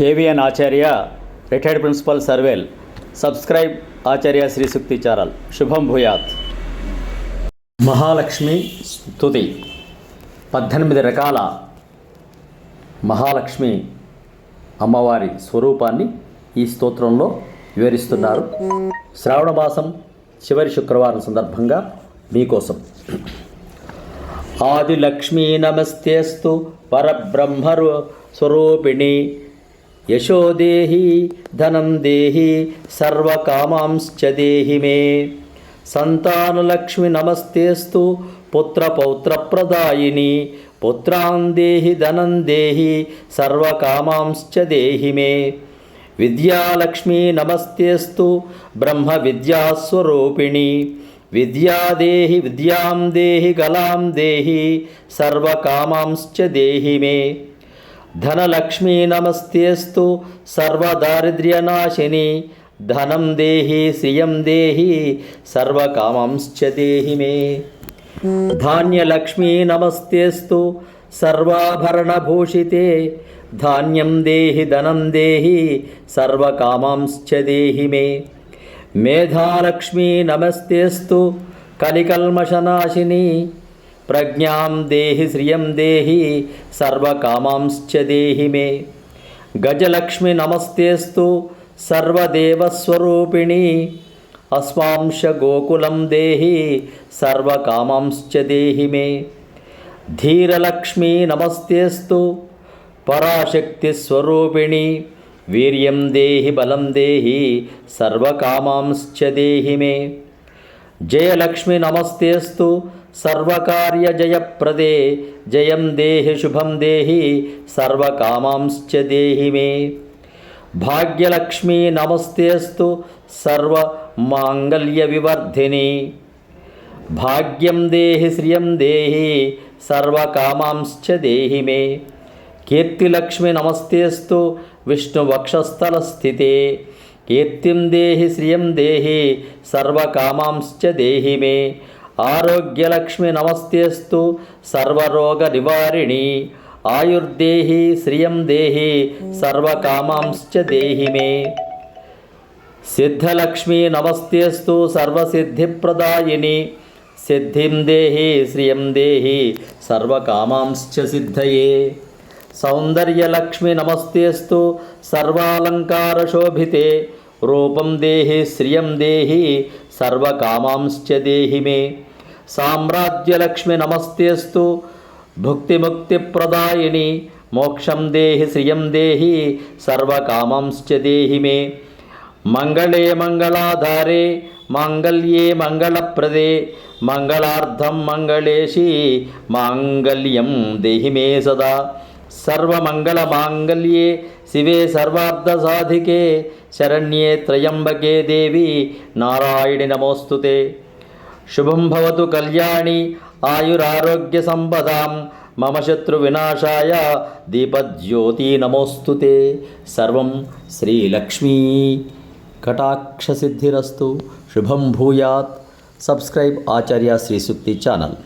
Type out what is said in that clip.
కేవీఎన్ Acharya retired principal సర్వేల్. Subscribe Acharya Shri సుక్తి చారల్. శుభం భూయాత్. మహాలక్ష్మి స్తుతి. పద్దెనిమిది రకాల మహాలక్ష్మి అమ్మవారి స్వరూపాన్ని ఈ స్తోత్రంలో వివరిస్తున్నారు. శ్రావణ మాసం చివరి శుక్రవారం సందర్భంగా మీకోసం. ఆదిలక్ష్మీ నమస్తేస్తు పరబ్రహ్మరు స్వరూపిణి యశోదేహి ధనం దేహి సర్వకామాంశ్చ దేహి మే. సంతానలక్ష్మి నమస్తేస్తు పుత్రపౌత్రప్రదాయిని పుత్రాం దేహి ధనం దేహి సర్వకామాంశ్చ దేహి మే. విద్యాలక్ష్మీ నమస్తేస్తు బ్రహ్మ విద్యాస్వరూపిణి విద్యాదేహి విద్యాం దేహి కలాం దేహి సర్వకామాంశ్చ దేహి మే. ధనలక్ష్మీ నమస్తేస్తు సర్వదారిద్ర్యనాశిని. ధనం దేహి శ్రియం దేహి సర్వకామంశ్చ దేహి మే. ధాన్యలక్ష్మీ నమస్తేస్తు సర్వాభరణభూషితే. ధాన్యం దేహి ధనం దేహి సర్వకామాంశ్చ దేహి మే. మేధాలక్ష్మీ నమస్తేస్తు కలికల్మషనాశిని. ప్రజ్ఞాం దేహి శ్రియం దేహి సర్వకామాంశ్చ దేహి మే. గజలక్ష్మి నమస్తేస్తు సర్వదేవస్వరూపిణి అస్వాంశ గోకులం దేహి సర్వకామాంశ్చ దేహి మే. ధీరలక్ష్మి నమస్తేస్తు పరాశక్తిస్వరూపిణి వీర్యం దేహి బలం దేహి సర్వకామాంశ్చ దేహి మే. జయలక్ష్మి నమస్తేస్తు సర్వకార్యజయప్రదే. జయం దేహి శుభం దేహి సర్వకామాంశ్చ దేహి మే. భాగ్యలక్ష్మీ నమస్తేస్తు సర్వ మాంగళ్య వివర్ధిని భాగ్యం దేహి శ్రియం దేహి సర్వకామాంశ్చ దేహి మే. కీర్తిలక్ష్మి నమస్తేస్తు విష్ణువక్షస్థలస్థితే. కీర్తిం దేహి శ్రియం దేహి సర్వకామాంశ్చ దేహి మే. ఆరోగ్యలక్ష్మి నమస్తేస్తు సర్వరోగ నివారిణి ఆయుర్దేహి శ్రియం దేహి సర్వకామాంశ్చ దేహి మే. సిద్ధలక్ష్మి నమస్తేస్తు సర్వసిద్ధిప్రదాయిని. సిద్ధిం దేహి శ్రియం దేహి సర్వకామాంశ్చ సిద్ధయే. సౌందర్యలక్ష్మి నమస్తేస్తు సర్వాలంకారశోభితే. రూపం దేహి శ్రియం దేహి సర్వకామాంశ్చ దేహి మే. సామ్రాజ్యలక్ష్మి నమస్తేస్తు. భుక్తిముక్తిప్రదాయిని మోక్షం దేహి శ్రియం దేహి సర్వకామంశ్చ దేహి మే. మంగళే మంగళాధారే మాంగళ్యే మంగళప్రదే. మంగళార్థం మంగళేశి మాంగళ్యం దేహి మే సదా. సర్వమంగళమాంగళ్యే శివే సర్వార్థసాధికే. శరణ్యే త్రయంబకే దేవి నారాయణి నమోస్తుతే. శుభం భవతు కళ్యాణి ఆయురారోగ్య సంపదాం మమ శత్రు వినాశాయ దీపజ్యోతి నమోస్తుతే సర్వం శ్రీలక్ష్మీ కటాక్షసిద్ధిరస్తు శుభం భూయాత్ సబ్స్క్రైబ్ ఆచార్య శ్రీ సుక్తి ఛానల్